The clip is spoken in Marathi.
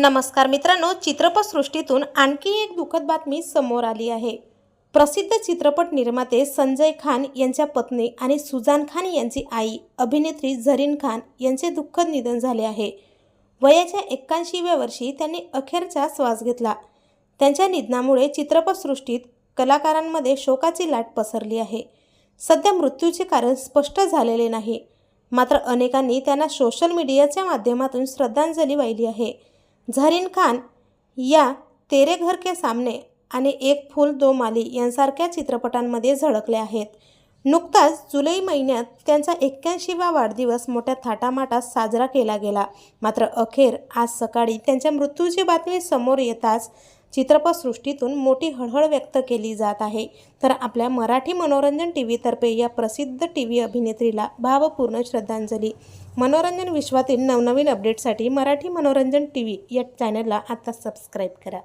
नमस्कार मित्रांनो चित्रपटसृष्टीतून आणखी एक दुःखद बातमी समोर आली आहे. प्रसिद्ध चित्रपट निर्माते संजय खान यांच्या पत्नी आणि सुजान खान यांची आई अभिनेत्री झरीन खान यांचे दुःखद निधन झाले आहे. वयाच्या एक्क्याऐंशीव्या वर्षी त्यांनी अखेरचा श्वास घेतला. त्यांच्या निधनामुळे चित्रपटसृष्टीत कलाकारांमध्ये शोकाची लाट पसरली आहे. सध्या मृत्यूचे कारण स्पष्ट झालेले नाही. मात्र अनेकांनी त्यांना सोशल मीडियाच्या माध्यमातून श्रद्धांजली वाहिली आहे. झरीन खान या तेरे घर के सामने आणि एक फूल दो माली यांसारख्या चित्रपटांमध्ये झळकल्या आहेत. नुकताच जुलै महिन्यात त्यांचा एक्क्याऐंशीवा वाढदिवस मोठ्या थाटामाटात साजरा केला गेला. मात्र अखेर आज सकाळी त्यांच्या मृत्यूची बातमी समोर येताच चित्रपटसृष्टीतून मोठी हळहळ व्यक्त केली जात आहे. तर आपल्या मराठी मनोरंजन टी व्हीतर्फे या प्रसिद्ध टी व्ही अभिनेत्रीला भावपूर्ण श्रद्धांजली. मनोरंजन विश्वातील नवनवीन अपडेटसाठी मराठी मनोरंजन टी व्ही या चॅनलला आता सबस्क्राईब करा.